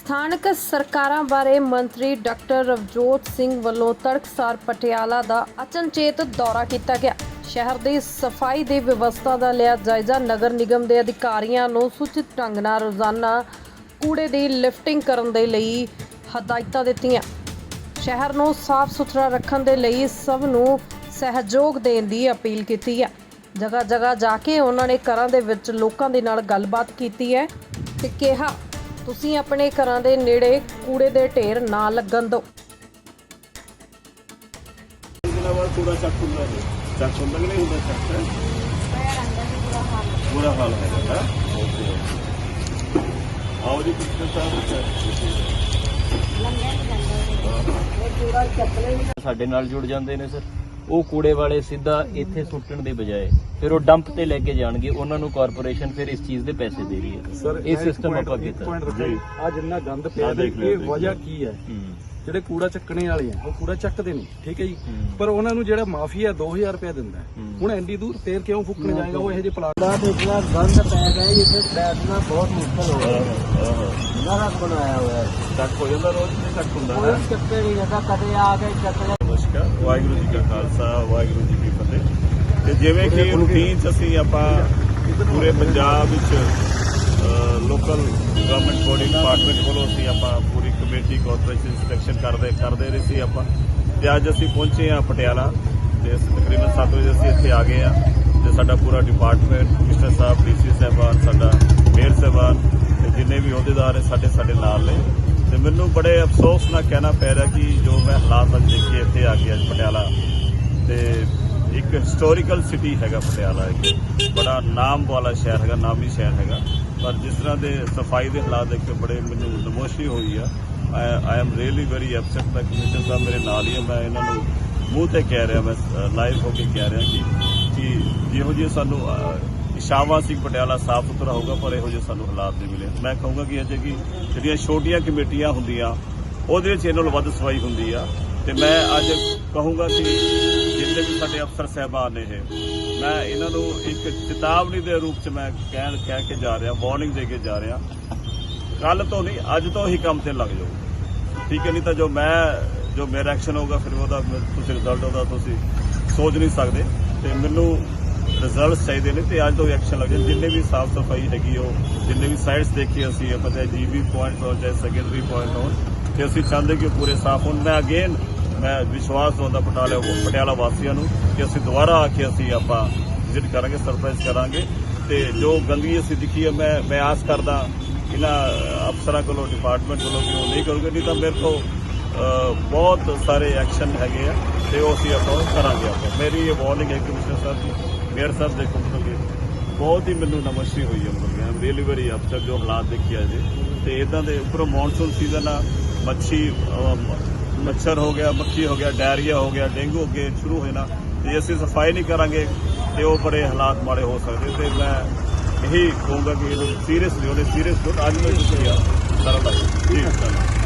ਸਥਾਨਕ ਸਰਕਾਰਾਂ ਬਾਰੇ ਮੰਤਰੀ ਡਾਕਟਰ ਰਵਜੋਤ ਸਿੰਘ ਵੱਲੋਂ ਤੜਕਸਾਰ ਪਟਿਆਲਾ ਦਾ ਅਚਨਚੇਤ ਦੌਰਾ ਕੀਤਾ ਗਿਆ। ਸ਼ਹਿਰ ਦੀ ਸਫ਼ਾਈ ਦੀ ਵਿਵਸਥਾ ਦਾ ਲਿਆ ਜਾਇਜ਼ਾ ਨਗਰ ਨਿਗਮ ਦੇ ਅਧਿਕਾਰੀਆਂ ਨੂੰ ਸੁਚਿਤ ਢੰਗ ਨਾਲ ਰੋਜ਼ਾਨਾ ਕੂੜੇ ਦੀ ਲਿਫਟਿੰਗ ਕਰਨ ਦੇ ਲਈ ਹਦਾਇਤਾਂ ਦਿੱਤੀਆਂ। ਸ਼ਹਿਰ ਨੂੰ ਸਾਫ਼ ਸੁਥਰਾ ਰੱਖਣ ਦੇ ਲਈ ਸਭ ਨੂੰ ਸਹਿਯੋਗ ਦੇਣ ਦੀ ਅਪੀਲ ਕੀਤੀ ਹੈ। ਜਗ੍ਹਾ ਜਗ੍ਹਾ ਜਾ ਕੇ ਉਹਨਾਂ ਨੇ ਘਰਾਂ ਦੇ ਵਿੱਚ ਲੋਕਾਂ ਦੇ ਨਾਲ ਗੱਲਬਾਤ ਕੀਤੀ ਹੈ ਤੇ ਕਿਹਾ ਤੁਸੀਂ ਆਪਣੇ ਘਰਾਂ ਦੇ ਨੇੜੇ ਕੂੜੇ ਦੇ ਢੇਰ ਨਾ ਲੱਗਣ ਦਿਓ। ਦਿਨਾਂ ਬਾਅਦ ਕੂੜਾ ਚੱਕ ਹੁੰਦਾ ਹੈ ਚੱਕ ਹੁੰਦਾ ਕਿ ਨਹੀਂ ਹੁੰਦਾ? ਚੱਕ ਹੈ। ਬੁਰਾ ਹਾਲ ਹੈ ਹੈ। ਓਕੇ। ਆਓ ਜੀ ਕਿਸ ਤਰ੍ਹਾਂ ਸਾਡੇ ਨਾਲ ਜੁੜ ਜਾਂਦੇ ਨੇ ਸਰ। ਉਹ ਕੂੜੇ ਵਾਲੇ ਸਿੱਧਾ ਇੱਥੇ ਸੁੱਟਣ ਦੇ ਬਜਾਏ ਫਿਰ ਉਹ ਡੰਪ ਤੇ ਲੈ ਕੇ ਜਾਣਗੇ ਉਹਨਾਂ ਨੂੰ ਕਾਰਪੋਰੇਸ਼ਨ ਫਿਰ ਇਸ ਚੀਜ਼ ਦੇ ਪੈਸੇ ਦੇ ਰਹੀ ਹੈ। ਇਹ ਸਿਸਟਮ ਆਪਾਂ ਕੀਤਾ। ਆ ਜਿੰਨਾ ਗੰਦ ਪਿਆ ਇਹ ਵਜ੍ਹਾ ਕੀ ਹੈ? ਜਿਹੜੇ ਕੂੜਾ ਚੱਕਣੇ ਵਾਲੇ ਆ ਉਹ ਕੂੜਾ ਚੱਕਦੇ ਨਹੀਂ ਠੀਕ ਹੈ ਜੀ? ਪਰ ਉਹਨਾਂ ਨੂੰ ਜਿਹੜਾ ਮਾਫੀਆ 2000 ਰੁਪਏ ਦਿੰਦਾ ਹੁਣ ਐਂਡੀ ਦੂਰ ਫੇਰ ਕਿਉਂ ਫੁੱਕਣ ਜਾਏਗਾ? ਉਹ ਇਹੋ ਜਿਹੇ ਪਲਾਟ ਦਾ ਦੇਖਣਾ ਗੰਦ ਪੈ ਗਿਆ ਇੱਥੇ ਬੈਠਣਾ ਬਹੁਤ ਮੁਸ਼ਕਲ ਹੋ ਗਿਆ। ਨਰਕ ਬਣਾਇਆ ਹੋਇਆ। ਟੱਕ ਹੋ ਜਾਂਦਾ ਰੋਜ਼ ਨਹੀਂ ਟੱਕ ਹੁੰਦਾ ਰੋਜ਼ ਚੱਕਦੇ ਨਹੀਂ ਜਾਂਦਾ ਕਦੇ ਆ ਕੇ ਚੱਕਦੇ ਨਮਸਕਾਰ ਵਾਹਿਗੁਰੂ ਜੀ ਕਾ ਖਾਲਸਾ ਵਾਹਿਗੁਰੂ ਜੀ ਕੀ ਫਤਿਹ। ਤੇ ਜਿਵੇਂ ਕਿ ਰੂਟੀਨ ਚ ਅਸੀਂ ਆਪਾਂ ਪੂਰੇ ਪੰਜਾਬ ਵਿੱਚ ਲੋਕਲ ਗਵਰਨਮੈਂਟ ਬੋਡੀ ਡਿਪਾਰਟਮੈਂਟ ਵੱਲੋਂ ਅਸੀਂ ਆਪਾਂ ਪੂਰੀ ਕਮੇਟੀ ਕਾਰਪੋਰੇਸ਼ਨ ਇਨਸਪੈਕਸ਼ਨ ਕਰਦੇ ਕਰਦੇ ਰਹੇ ਸੀ ਆਪਾਂ। ਤੇ ਅੱਜ ਅਸੀਂ ਪਹੁੰਚੇ ਆ ਪਟਿਆਲਾ। ਤੇ ਤਕਰੀਬਨ 7 ਵਜੇ ਅਸੀਂ ਇੱਥੇ ਆ ਗਏ ਆ ਤੇ ਸਾਡਾ ਪੂਰਾ ਡਿਪਾਰਟਮੈਂਟ ਕਮਿਸ਼ਨਰ ਸਾਹਿਬ ਡੀਸੀ ਸਾਹਿਬਾਨ ਸਾਡਾ ਮੇਅਰ ਸਾਹਿਬਾਨ ਤੇ ਜਿੰਨੇ ਵੀ ਅਹੁਦੇਦਾਰ ਹੈ ਸਾਡੇ ਸਾਡੇ ਨਾਲ ਨੇ। ਤੇ ਮੈਨੂੰ ਬੜੇ ਅਫਸੋਸ ਨਾਲ ਕਹਿਣਾ ਪੈ ਰਿਹਾ ਕਿ ਜੋ ਮੈਂ ਹਾਲਾਤ ਅੱਜ ਦੇਖੇ ਇੱਥੇ ਆ ਕੇ ਅੱਜ ਪਟਿਆਲਾ ਤੇ ਇੱਕ ਹਿਸਟੋਰੀਕਲ ਸਿਟੀ ਹੈਗਾ ਪਟਿਆਲਾ ਇੱਕ। ਬੜਾ ਨਾਮ ਵਾਲਾ ਸ਼ਹਿਰ ਹੈਗਾ, ਨਾਮੀ ਸ਼ਹਿਰ ਹੈਗਾ। ਪਰ ਜਿਸ ਤਰ੍ਹਾਂ ਦੇ ਸਫ਼ਾਈ ਦੇ ਹਾਲਾਤ ਦੇਖ ਕੇ ਬੜੇ ਮੈਨੂੰ ਨਮੋਸ਼ੀ ਹੋਈ ਆ। I am really very upset the commissioner ਸਾਹਿਬ ਮੇਰੇ ਨਾਲ ਹੀ ਆ। ਮੈਂ ਇਹਨਾਂ ਨੂੰ ਮੂੰਹ ਤੇ ਕਹਿ ਰਿਹਾ, ਮੈਂ ਲਾਈਵ ਹੋ ਕੇ ਕਹਿ ਰਿਹਾ ਕਿ ਕਿ ਜਿਹੋ ਜਿਹੇ ਸਾਨੂੰ ਅਹ, ਇਸ਼ਾਵਾ ਸੀ ਪਟਿਆਲਾ ਸਾਫ਼ ਸੁਥਰਾ ਹੋਊਗਾ ਪਰ ਇਹੋ ਜਿਹੇ ਸਾਨੂੰ ਹਾਲਾਤ ਨਹੀਂ ਮਿਲੇ। ਮੈਂ ਕਹੂੰਗਾ ਕਿ ਅਜੇ ਕਿ ਜਿਹੜੀਆਂ ਛੋਟੀਆਂ ਕਮੇਟੀਆਂ ਹੁੰਦੀਆਂ ਉਹਦੇ ਵਿੱਚ ਇਹਨਾਂ ਨੂੰ ਵੱਧ ਸਫ਼ਾਈ ਹੁੰਦੀ ਆ। ਤੇ ਮੈਂ ਅੱਜ ਕਹੂੰਗਾ ਕਿ ਜਿੰਨੇ ਵੀ ਸਾਡੇ ਅਫਸਰ ਸਹਿਬਾਨ ਨੇ ਇਹ ਮੈਂ ਇਹਨਾਂ ਨੂੰ ਇੱਕ ਚੇਤਾਵਨੀ ਦੇ ਰੂਪ ਚ ਮੈਂ ਕਹਿਣ ਕਹਿ ਕੇ ਜਾ ਰਿਹਾ ਵਾਰਨਿੰਗ ਦੇ ਕੇ ਜਾ ਰਿਹਾ। ਕੱਲ ਤੋਂ ਨਹੀਂ ਅੱਜ ਤੋਂ ਹੀ ਕੰਮ ਤੇ ਲੱਗ ਜਾਓ। ਠੀਕ ਹੈ ਨਹੀਂ ਤਾਂ ਜੋ ਮੈਂ ਜੋ ਮੇਰਾ ਐਕਸ਼ਨ ਹੋਊਗਾ ਫਿਰ ਉਹਦਾ ਤੁਸੀਂ ਰਿਜ਼ਲਟ ਉਹਦਾ ਤੁਸੀਂ ਸੋਚ ਨਹੀਂ ਸਕਦੇ। ਤੇ ਮੈਨੂੰ ਰਿਜ਼ਲਟਸ ਚਾਹੀਦੇ ਨੇ ਤੇ ਅੱਜ ਤੋਂ ਐਕਸ਼ਨ ਲੱਗ ਜਾਣ। ਜਿੰਨੇ ਵੀ ਸਾਫ਼ ਸਫ਼ਾਈ ਹੈਗੀ ਉਹ ਜਿੰਨੇ ਵੀ ਸਾਈਡਸ ਦੇਖੀ ਅਸੀਂ ਆਪਾਂ ਚਾਹੇ ਜੀਬੀ ਪੁਆਇੰਟ ਹੋ ਚਾਹੇ ਸੈਕੰਡਰੀ ਪੁਆਇੰਟ ਹੋਣ ਤੇ। ਅਸੀਂ ਚਾਹੁੰਦੇ ਕਿ ਉਹ ਪੂਰੇ ਸਾਫ਼ ਹੋਣ। ਮੈਂ ਅਗੇਨ ਮੈਂ ਵਿਸ਼ਵਾਸ ਦਵਾਉਂਦਾ ਪਟਿਆਲਾ ਪਟਿਆਲਾ ਵਾਸੀਆਂ ਨੂੰ ਕਿ ਅਸੀਂ ਦੁਬਾਰਾ ਆ ਕੇ ਅਸੀਂ ਆਪਾਂ ਵਿਜ਼ਿਟ ਕਰਾਂਗੇ ਸਰਪ੍ਰਾਈਜ਼ ਕਰਾਂਗੇ। ਤੇ ਜੋ ਗੰਦਗੀ ਅਸੀਂ ਦਿਖੀ ਹੈ ਮੈਂ ਮੈਂ ਆਸ ਕਰਦਾ ਇਹਨਾਂ ਅਫਸਰਾਂ ਕੋਲੋਂ ਡਿਪਾਰਟਮੈਂਟ ਕੋਲੋਂ ਕਿ ਉਹ ਨਹੀਂ ਕਰੂਗੇ। ਨਹੀਂ ਤਾਂ ਮੇਰੇ ਤੋਂ ਬਹੁਤ ਸਾਰੇ ਐਕਸ਼ਨ ਹੈਗੇ ਆ ਤੇ ਉਹ ਅਸੀਂ ਆਪਾਂ ਕਰਾਂਗੇ ਆਪਾਂ। ਮੇਰੀ ਇਹ ਵਾਰਨਿੰਗ ਹੈ ਕਮਿਸ਼ਨਰ ਸਾਹਿਬ ਦੀ ਮੇਅਰ ਸਾਹਿਬ ਦੇ ਮਤਲਬ ਕਿ ਬਹੁਤ ਹੀ ਮੈਨੂੰ ਨਮਸੀ ਹੋਈ ਹੈ, ਮਤਲਬ ਆਮ ਰੀਲੀ ਵੈਰੀ ਅਪਸੈਟ ਜੋ ਹਾਲਾਤ ਦੇਖੀ ਆ ਜੀ। ਤੇ ਇਦਾਂ ਦੇ ਉੱਪਰੋਂ ਮੌਨਸੂਨ ਸੀਜ਼ਨ ਆ, ਮੱਛੀ ਮੱਛਰ ਹੋ ਗਿਆ, ਮੱਖੀ ਹੋ ਗਿਆ ਡਾਇਰੀਆ ਹੋ ਗਿਆ, ਡੇਂਗੂ ਅੱਗੇ ਸ਼ੁਰੂ ਹੋਏ ਨਾ। ਜੇ ਅਸੀਂ ਸਫ਼ਾਈ ਨਹੀਂ ਕਰਾਂਗੇ ਤੇ ਉਹ ਬੜੇ ਹਾਲਾਤ ਮਾੜੇ ਹੋ ਸਕਦੇ ਤੇ ਮੈਂ ਇਹੀ ਕਹੂੰਗਾ ਕਿ ਸੀਰੀਅਸ ਸੀਰੀਅਸਲੀ ਉਹਨੇ ਸੀਰੀਅਸ ਅੱਜ ਮੈਂ ਤੁਸੀਂ ਆ। ਸਾਰਾ ਜੀ ਸਾਰਾ